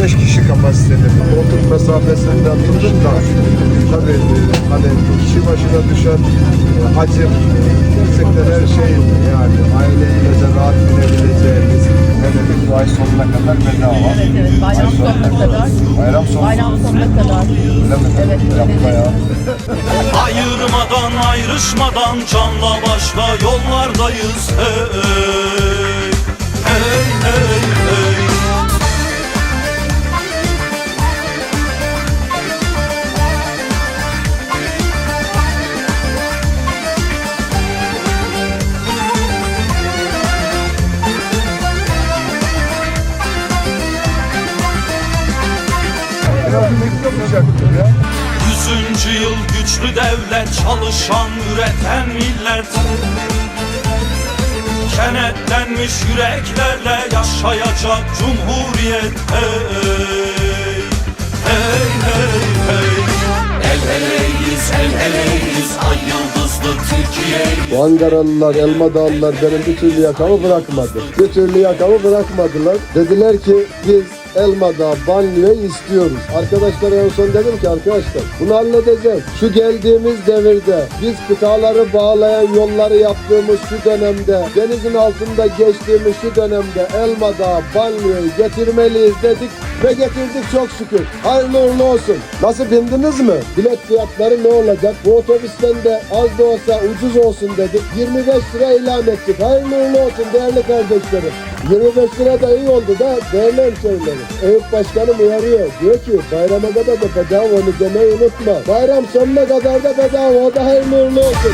mesele. Koltuk mesafesinden tutun da tabii hani kişi başına düşen hacim gerçekten her şey yani aileyle rahat binebileceğimiz bir bu ay sonuna kadar bedava. Evet evet bayram Ay sonuna kadar. Bayram sonu. Bayram sonuna kadar. Öyle mi? Evet. Yapma ya. Ayırmadan ayrışmadan canla başla yollardayız hey Hey Yüzüncü yıl güçlü devlet çalışan üreten millet Kenetlenmiş yüreklerle yaşayacak cumhuriyet hey Hey hey hey El eleyiz el eleyiz ay yıldızlı Türkiye Ankaralılar, Elma Dağlılar benim bir türlü yakamı bırakmadı. Bir türlü yakamı bırakmadılar. Dediler ki biz Elmadağ banyoyu istiyoruz. Arkadaşlara en son dedim ki arkadaşlar bunu halledeceğiz. Şu geldiğimiz devirde biz kıtaları bağlayan yolları yaptığımız şu dönemde denizin altında geçtiğimiz şu dönemde Elmadağ banyoyu getirmeliyiz dedik ve getirdik çok şükür. Hayırlı uğurlu olsun. Nasıl bindiniz mi? Bilet fiyatları ne olacak? Bu otobüsten de az da olsa ucuz olsun dedik. 25 lira ilan ettik. Hayırlı uğurlu olsun değerli kardeşlerim. 25 lira da iyi oldu da değerli hemşehrilerim. Eyüp Başkanım uyarıyor. Diyor ki bayrama kadar da bedava onu demeyi unutma. Bayram sonuna kadar da bedava o da hayırlı olsun.